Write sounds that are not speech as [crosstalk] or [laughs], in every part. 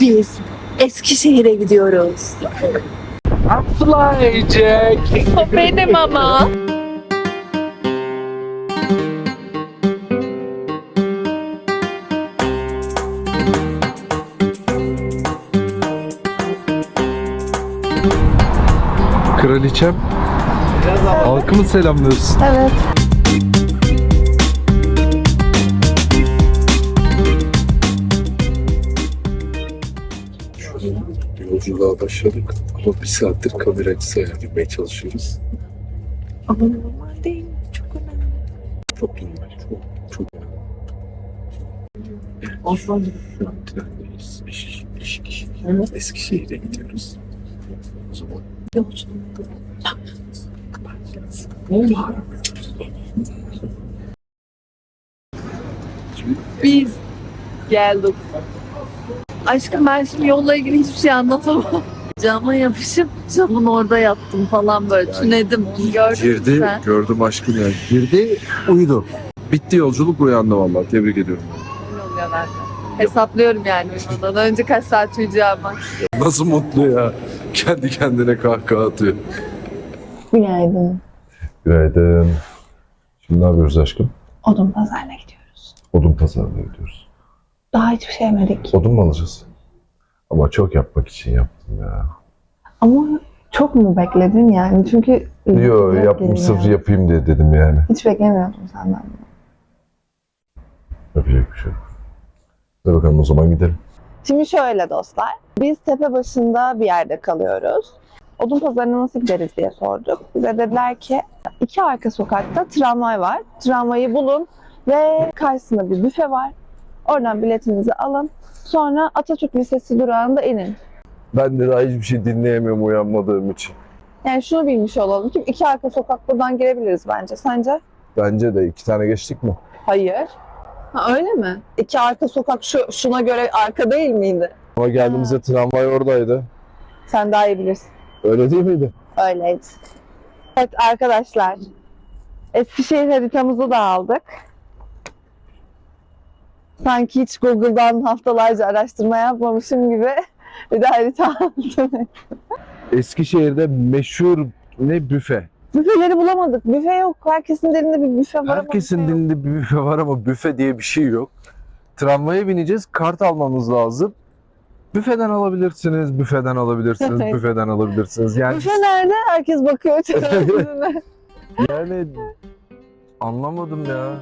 Biz Eskişehir'e gidiyoruz. Flyjack. O benim ama. Kraliçem. Halkımı selamlıyorsun. Evet. Yolculuğa başladık ama bir saattir kamera açısı ayarlamaya çalışıyoruz. Ama normal değil. Çok önemli. Çok normal, çok, çok önemli. Osman Şu an trendeyiz. Eş, Eskişehir. Evet. Eskişehir'e gidiyoruz. O zaman yolculuk. Biz geldik. Aşkım ben şimdi yolla ilgili hiçbir şey anlatamam. Cama yapışıp camın orada yattım falan böyle tünedim. Gördün mü girdi, sen? gördüm aşkım yani. Girdi, uyudu. Bitti yolculuk uyandı vallahi. Tebrik ediyorum. Oluyor bende. Hesaplıyorum yani uyumadan önce kaç saat uyuyacağımı. Nasıl mutlu ya. Kendi kendine kahkaha atıyor. Günaydın. Günaydın. Şimdi ne yapıyoruz aşkım? Odun pazarına gidiyoruz. Odun pazarına gidiyoruz. Daha hiçbir şey yemedik. Odun mu alacağız? Ama çok yapmak için yaptım ya. Ama çok mu bekledin yani? Çünkü Yo Yok yaptım sırf yapayım diye dedim yani. Hiç beklemiyordum senden. Yapacak bir şey yok. Hadi bakalım o zaman gidelim. Şimdi şöyle dostlar. Biz tepe başında bir yerde kalıyoruz. Odun pazarına nasıl gideriz diye sorduk. Bize dediler ki iki arka sokakta tramvay var. Tramvayı bulun ve karşısında bir büfe var. Oradan biletinizi alın. Sonra Atatürk Lisesi durağında inin. Ben de daha hiçbir şey dinleyemiyorum uyanmadığım için. Yani şunu bilmiş olalım ki iki arka sokak buradan girebiliriz bence. Sence? Bence de iki tane geçtik mi? Hayır. Ha öyle mi? İki arka sokak şu şuna göre arka değil miydi? Ama geldiğimizde tramvay oradaydı. Sen daha iyi bilirsin. Öyle değil miydi? Öyleydi. Evet arkadaşlar. Eskişehir haritamızı da aldık. Sanki hiç Google'dan haftalarca araştırma yapmamışım gibi [laughs] bir de harita aldım. Eskişehir'de meşhur ne büfe. Büfeleri bulamadık. Büfe yok. Herkesin dilinde bir büfe var ama Herkesin büfe yok. dilinde bir büfe var ama büfe diye bir şey yok. Tramvaya bineceğiz, kart almamız lazım. Büfeden alabilirsiniz, büfeden alabilirsiniz, Evet. büfeden alabilirsiniz. Yani Büfe nerede? Herkes bakıyor [laughs] televizyona. yani anlamadım ya.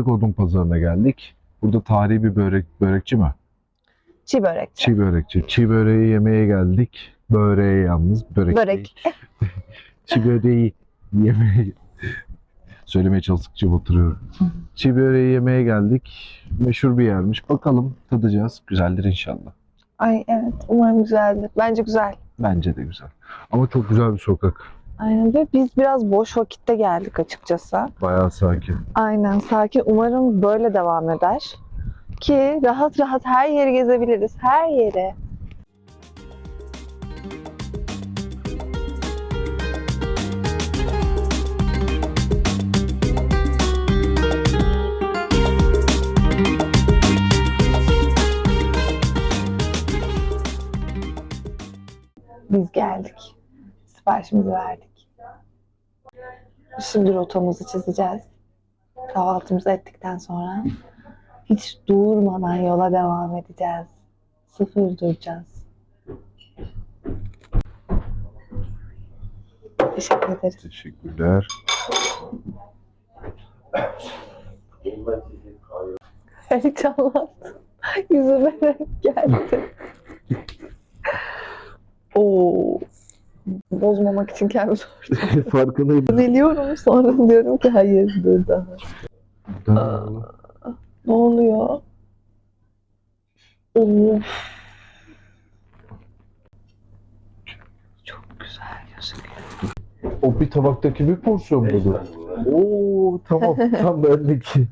Geldik? Odun pazarına geldik. Burada tarihi bir börek, börekçi mi? Çiğ börekçi. Çiğ börekçi. Çiğ böreği yemeye geldik. Böreği yalnız. Börek. Börek. [laughs] değil. Çiğ böreği yemeye... Söylemeye çalıştıkça oturuyorum. Çiğ böreği yemeye geldik. Meşhur bir yermiş. Bakalım tadacağız. Güzeldir inşallah. Ay evet umarım güzeldir. Bence güzel. Bence de güzel. Ama çok güzel bir sokak. Aynen ve biz biraz boş vakitte geldik açıkçası. Bayağı sakin. Aynen sakin. Umarım böyle devam eder. Ki rahat rahat her yeri gezebiliriz. Her yeri. Biz geldik. Siparişimizi verdik. Şimdi rotamızı çizeceğiz. Kahvaltımızı ettikten sonra hiç durmadan yola devam edeceğiz. Sıfır duracağız. Teşekkür ederiz. Teşekkürler. Heyecanlandım. Yüzüme renk geldi. [laughs] Oo, Bozmamak için kendimi [laughs] Farkındayım. Biliyorum sonra diyorum ki hayır dur daha. Ne oluyor? Of. Çok güzel gözüküyor. O bir tabaktaki bir porsiyon muydu? Oo tamam [laughs] tam bendeki.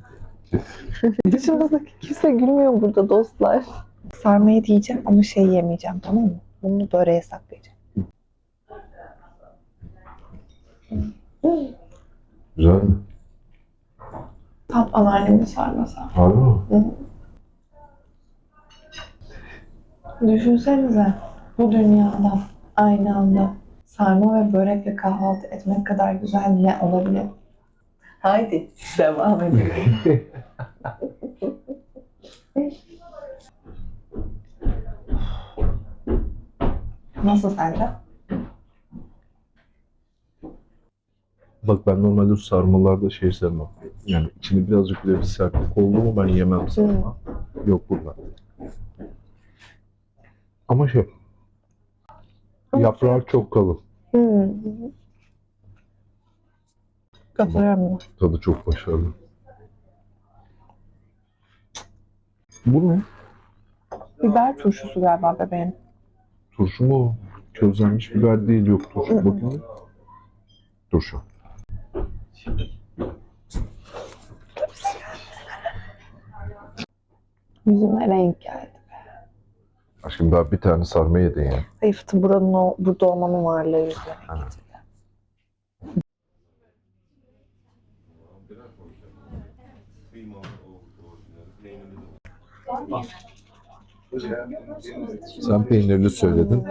Dışımızdaki kimse gülmüyor burada dostlar. Sarmayı diyeceğim ama şey yemeyeceğim tamam mı? Bunu böreğe saklayacağım. Güzel mi? Tam anneannemin sarması. Harbi mi? Düşünsenize bu dünyada aynı anda sarma ve börekle kahvaltı etmek kadar güzel ne olabilir? Haydi devam edelim. [laughs] Nasıl sence? Bak ben normalde sarmalarda şey sevmem. Yani içinde birazcık bile bir sertlik oldu mu ben yemem sarma. Yok burada. Ama şey yaprağı çok kalın. Hmm. Katılıyorum. Tadı çok başarılı. Bu ne? Biber turşusu galiba bebeğim. Turşu mu? Közlenmiş biber değil yok turşu. Bakayım. Turşu. Yüzüme renk geldi. Aşkım daha bir tane sarma yedin ya. Zayıftı buranın o, burada olmamın varlığı yüzüme renk getirdi. Sen peynirli söyledin.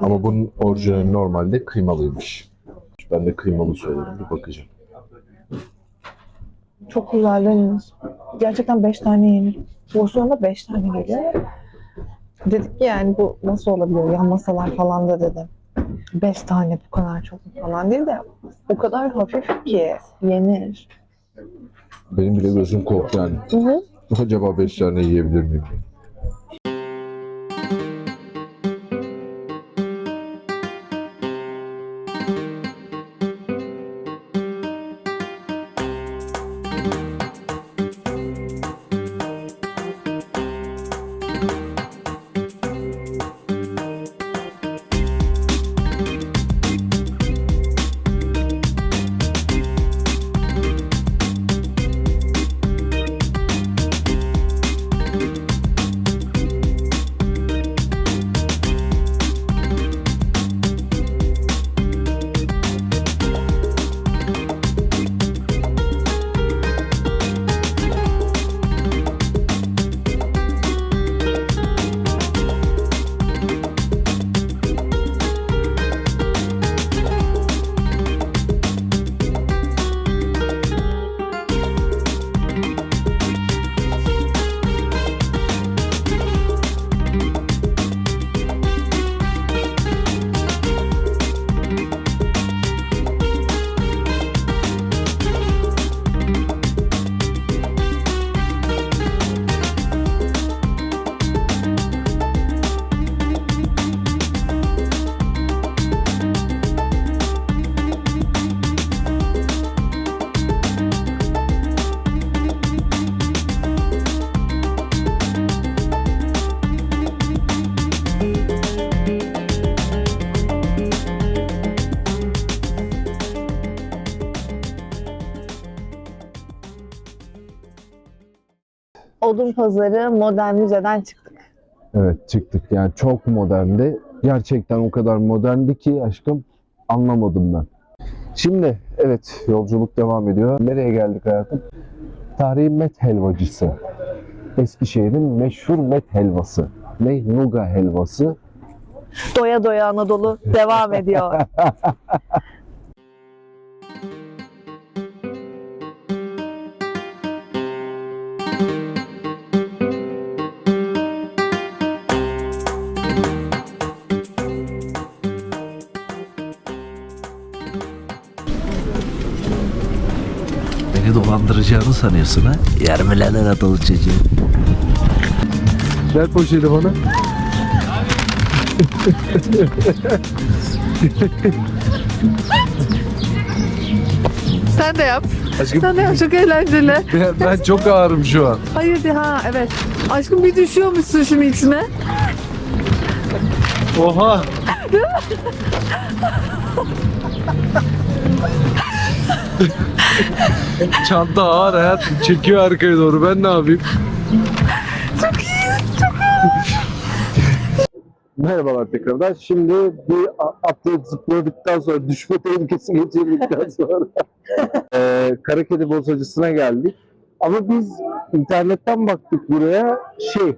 Ama bunun orijinali normalde kıymalıymış. Ben de kıymalı söyledim. Bir bakacağım. Çok güzel. Gerçekten 5 tane yenir. Porsiyonda 5 tane geliyor. Dedik ki yani bu nasıl olabiliyor? Yan masalar falan da dedim. 5 tane bu kadar çok falan değil de o kadar hafif ki yenir. Benim bile gözüm korktu yani. Hı hı. Acaba beş tane yiyebilir miyim? Odun pazarı modern müzeden çıktık. Evet çıktık. Yani çok moderndi. Gerçekten o kadar moderndi ki aşkım anlamadım ben. Şimdi evet yolculuk devam ediyor. Nereye geldik hayatım? Tarihi Met helvacısı. Eskişehir'in meşhur Met helvası. Ne? Nuga helvası. Doya doya Anadolu devam ediyor. [laughs] Beni dolandıracağını sanıyorsun ha? Yermilerler adalı çocuğu. Ver poşeti bana. Sen de yap. Aşkım Sen de yap. Çok eğlenceli. ben, ben çok ağırım şu an. Hayır de ha evet. Aşkım bir düşüyormuşsun şimdi içine. Oha. [laughs] [laughs] Çanta ağır hayatım. Çekiyor arkaya doğru. Ben ne yapayım? Merhabalar tekrardan. Şimdi bir atlayıp zıpladıktan sonra düşme tehlikesi geçirdikten sonra [laughs] eee Karakedi bozacısına geldik. Ama biz internetten baktık buraya şey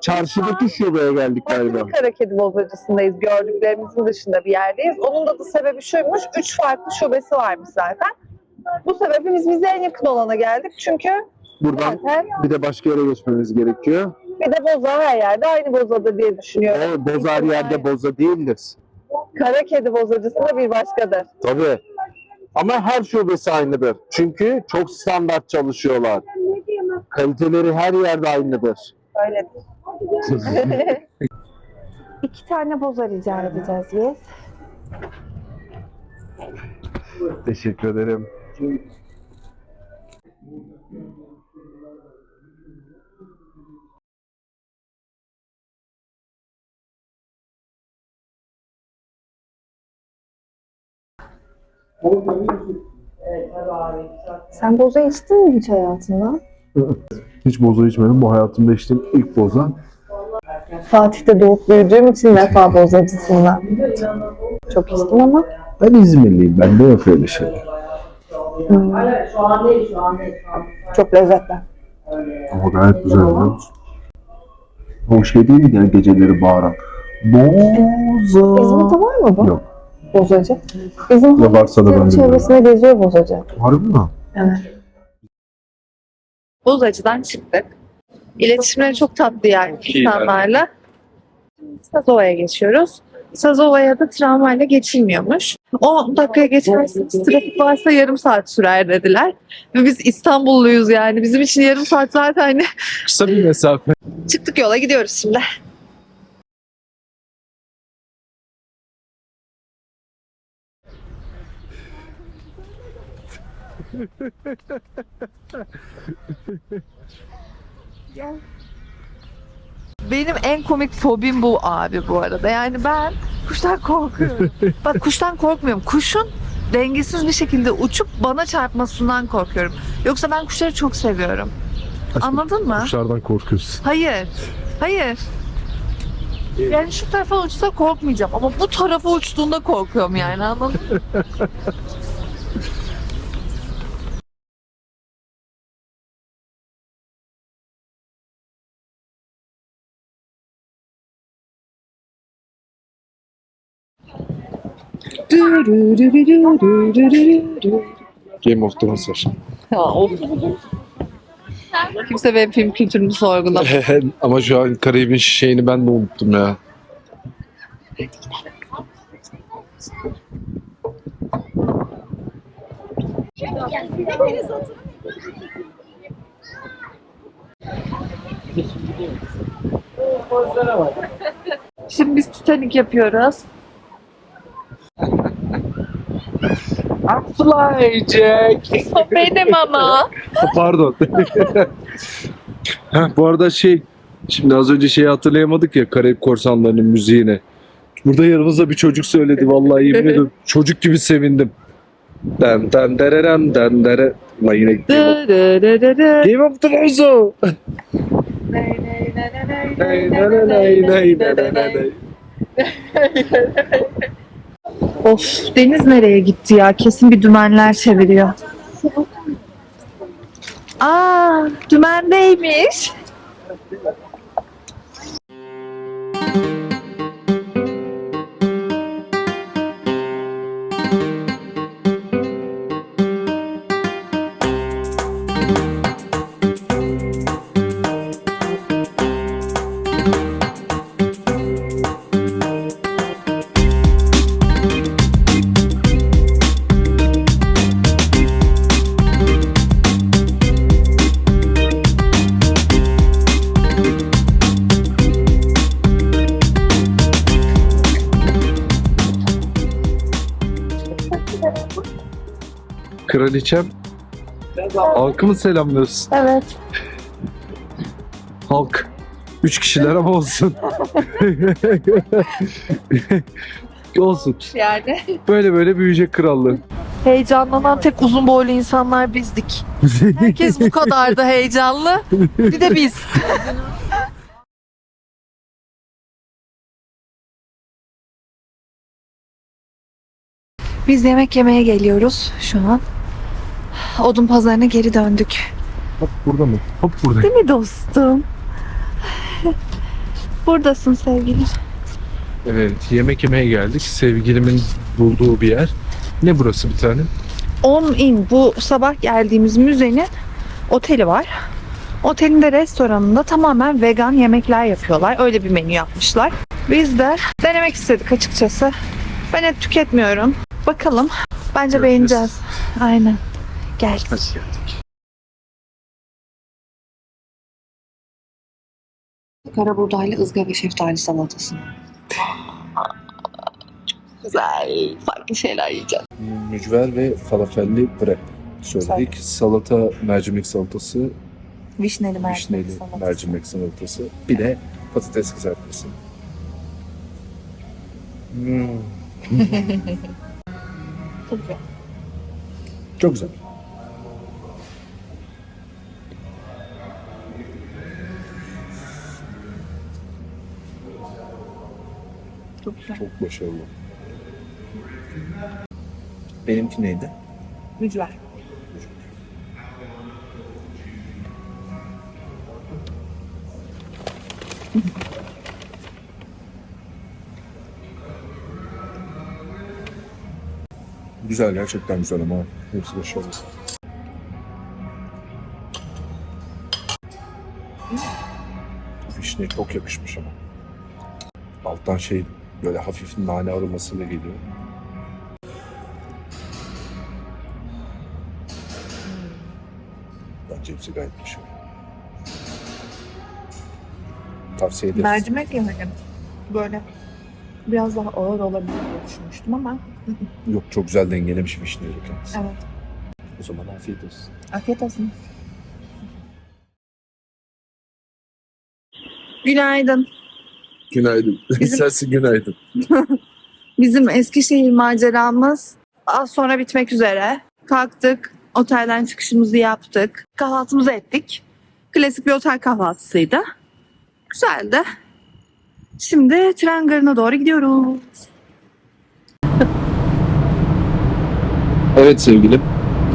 çarşıdaki şubeye geldik galiba. Kara Kedi Bozacısı'ndayız. Gördüklerimizin dışında bir yerdeyiz. Onun da, da sebebi şuymuş. Üç farklı şubesi varmış zaten. Bu sebebi biz bize en yakın olana geldik. Çünkü Buradan zaten bir de başka yere geçmemiz gerekiyor. bir de boza her yerde aynı bozadır diye düşünüyorum. O boza her yerde boza değildir. Kara Kedi Bozacısı da bir başkadır. Tabii. Ama her şubesi aynıdır. Çünkü çok standart çalışıyorlar. Kaliteleri her yerde aynıdır. Öyledir. [laughs] İki tane boza rica edeceğiz biz. Teşekkür ederim. Sen boza içtin mi hiç hayatında? [laughs] Hiç boza içmedim. Bu hayatımda içtiğim ilk boza. Fatih'te doğup büyüdüğüm için vefa bozacısından. Çok içtim ama. Ben İzmirliyim. Bende yok öyle şey. Hayır şu an değil şu an değil şu an. Çok lezzetli. Ama gayet güzel biliyor musun? O şey değil ya geceleri bağıran? Boza. İzmir'de var mı bu? Yok. Bozacı. Bizim Ya varsa da ben bilmiyorum. çevresinde geziyor bozacı. Harbi mi? Evet. Bozacıdan çıktık. İletişimleri çok tatlı yani insanlarla. Sazova'ya geçiyoruz. Sazova'ya da tramvayla geçilmiyormuş. 10 dakikaya geçersiniz. Trafik varsa yarım saat sürer dediler. Ve biz İstanbulluyuz yani. Bizim için yarım saat zaten hani [laughs] Kısa bir mesafe. çıktık yola gidiyoruz şimdi. Benim en komik fobim bu abi bu arada. Yani ben kuştan korkuyorum. [laughs] Bak kuştan korkmuyorum. Kuşun dengesiz bir şekilde uçup bana çarpmasından korkuyorum. Yoksa ben kuşları çok seviyorum. Anladın mı? Kuşlardan korkuyorsun. Hayır. Hayır. Yani şu tarafa uçsa korkmayacağım ama bu tarafa uçtuğunda korkuyorum yani anladın mı? [laughs] Game of Thrones yaşam. Ya. Kimse benim film kültürümü sorgulamıyor. [laughs] Ama şu an Karayip'in şeyini ben de unuttum ya. Şimdi biz Titanic yapıyoruz. Flyjack. O benim ama. Pardon. Heh, bu arada şey, şimdi az önce şeyi hatırlayamadık ya Karayip Korsanları'nın müziğini. Burada yanımızda bir çocuk söyledi vallahi yemin ediyorum. Çocuk gibi sevindim. Den den dereren den dere. Ama yine Game of. Game of Thrones o. Ney, ney, ney, ney, ney, ney, ney. Of deniz nereye gitti ya? Kesin bir dümenler çeviriyor. Aa dümendeymiş. Kraliçem. Halkı mı selamlıyorsun? Evet. Halk. Üç kişiler ama olsun. [laughs] olsun. Yani. Böyle böyle büyüyecek krallığın. Heyecanlanan tek uzun boylu insanlar bizdik. Herkes bu kadardı heyecanlı. Bir de biz. Biz yemek yemeye geliyoruz şu an. Odun pazarına geri döndük. Hop burada mı? Hop burada. Değil mi dostum? Buradasın sevgilim. Evet yemek yemeye geldik. Sevgilimin bulduğu bir yer. Ne burası bir tane? On in bu sabah geldiğimiz müzenin oteli var. Otelin de restoranında tamamen vegan yemekler yapıyorlar. Öyle bir menü yapmışlar. Biz de denemek istedik açıkçası. Ben et tüketmiyorum. Bakalım. Bence Göreceğiz. beğeneceğiz. Aynen. Gel. Hadi geldik. Kara buğdaylı ızgara ve şeftali salatası. Güzel. Farklı şeyler yiyeceğiz. Mücver ve falafelli wrap söyledik. Salata, mercimek salatası, Vişneli mercimek vişneli salatası. mercimek salatası. Bir de patates kızartması. Hmm. [laughs] Çok güzel. Çok güzel. Çok güzel. Çok başarılı. Benimki neydi? Mücver. Güzel gerçekten güzel ama hepsi başarılı. Vişne çok yakışmış ama. Alttan şey böyle hafif nane aromasıyla geliyor. Bence hepsi gayet başarılı. Tavsiye ederiz. Mercimek yemedim. Böyle biraz daha ağır olabilir diye düşünmüştüm ama [laughs] Yok çok güzel dengelemiş vişneyi kendisi. evet. O zaman afiyet olsun. Afiyet olsun. Günaydın. Günaydın. Bizim- Sensin günaydın. [laughs] Bizim Eskişehir maceramız az sonra bitmek üzere. Kalktık, otelden çıkışımızı yaptık, kahvaltımızı ettik. Klasik bir otel kahvaltısıydı. Güzeldi. Şimdi tren garına doğru gidiyoruz. Evet sevgilim.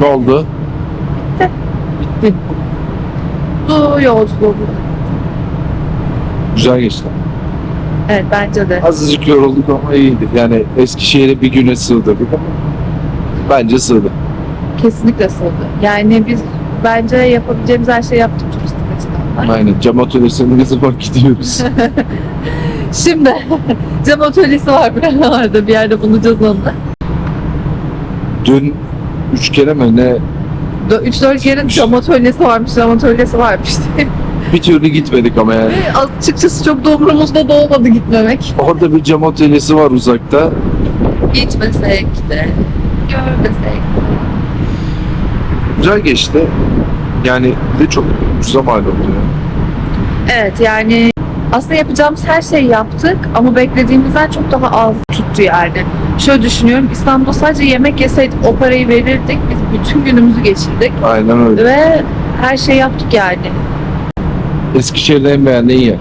Ne oldu? Bitti. Bu yolculuğu. Güzel geçti. Evet bence de. Azıcık yorulduk ama iyiydi. Yani Eskişehir'e bir güne sığdırdık ama bence sığdı. Kesinlikle sığdı. Yani biz bence yapabileceğimiz her şeyi yaptık turistik açıdan. Aynen. Cam atölyesine ne zaman [laughs] gidiyoruz? [laughs] Şimdi [laughs] cam atölyesi var buralarda bir yerde bulacağız onu. Dün üç kere mi ne 3-4 yerin cam atölyesi varmış, cam atölyesi varmış diye. Bir türlü gitmedik ama yani. Açıkçası çok da umurumuzda da olmadı gitmemek. Orada bir cam atölyesi var uzakta. Gitmesek de, görmesek Güzel geçti. Yani de çok ucuza mal oldu ya. Evet yani aslında yapacağımız her şeyi yaptık ama beklediğimizden çok daha az tuttu yani. Şöyle düşünüyorum İstanbul'da sadece yemek yeseydik o parayı verirdik. Biz bütün günümüzü geçirdik Aynen öyle. ve her şeyi yaptık yani. Eskişehir'de en beğendiğin yer.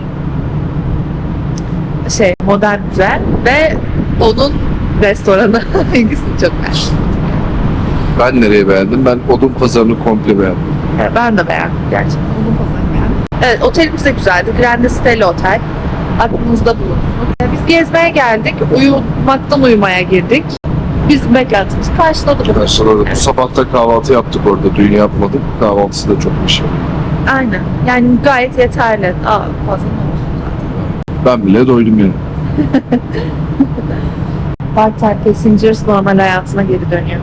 Şey modern güzel ve onun restoranı [laughs] ikisini çok beğendim. Ben nereye beğendim? Ben odun pazarını komple beğendim. Evet, ben de beğendim gerçekten. Onun pazarını beğendim. Evet otelimiz de güzeldi. Grande Stella Otel. Aklınızda bulunsun. Ee, Biz gezmeye geldik. Uyumaktan uyumaya girdik. Bizim beklentimiz karşıladı Ben bunu. sonra da bu sabah da kahvaltı yaptık orada. Dün yapmadık. Kahvaltısı da çok bir şey. Aynen. Yani gayet yeterli. Aa, fazla ne olsun. Ben bile doydum yani. [laughs] Part-time passengers normal hayatına geri dönüyor.